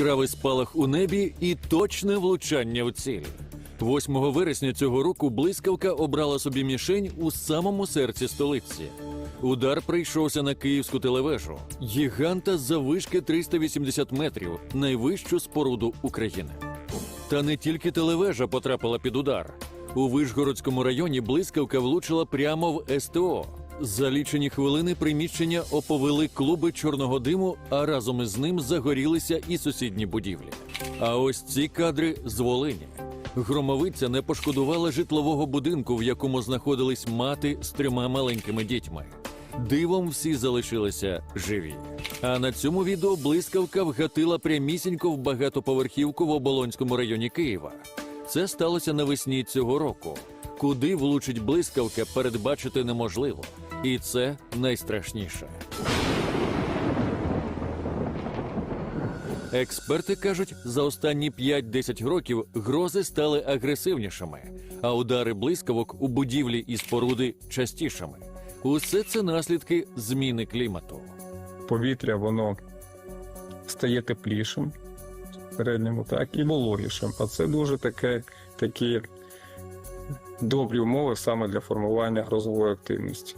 яскравий спалах у небі і точне влучання в ціль. 8 вересня цього року блискавка обрала собі мішень у самому серці столиці. Удар прийшовся на київську телевежу, гіганта заввишки 380 метрів, найвищу споруду України. Та не тільки телевежа потрапила під удар. У Вишгородському районі блискавка влучила прямо в СТО. За лічені хвилини приміщення оповили клуби чорного диму, а разом із ним загорілися і сусідні будівлі. А ось ці кадри з Волині. Громовиця не пошкодувала житлового будинку, в якому знаходились мати з трьома маленькими дітьми. Дивом всі залишилися живі. А на цьому відео блискавка вгатила прямісінько в багатоповерхівку в Оболонському районі Києва. Це сталося навесні цього року. Куди влучить блискавка, передбачити неможливо. І це найстрашніше. Експерти кажуть, за останні 5-10 років грози стали агресивнішими, а удари блискавок у будівлі і споруди частішими. Усе це наслідки зміни клімату. повітря воно стає теплішим в середньому, так, і вологішим. А це дуже таке, такі добрі умови саме для формування грозової активності.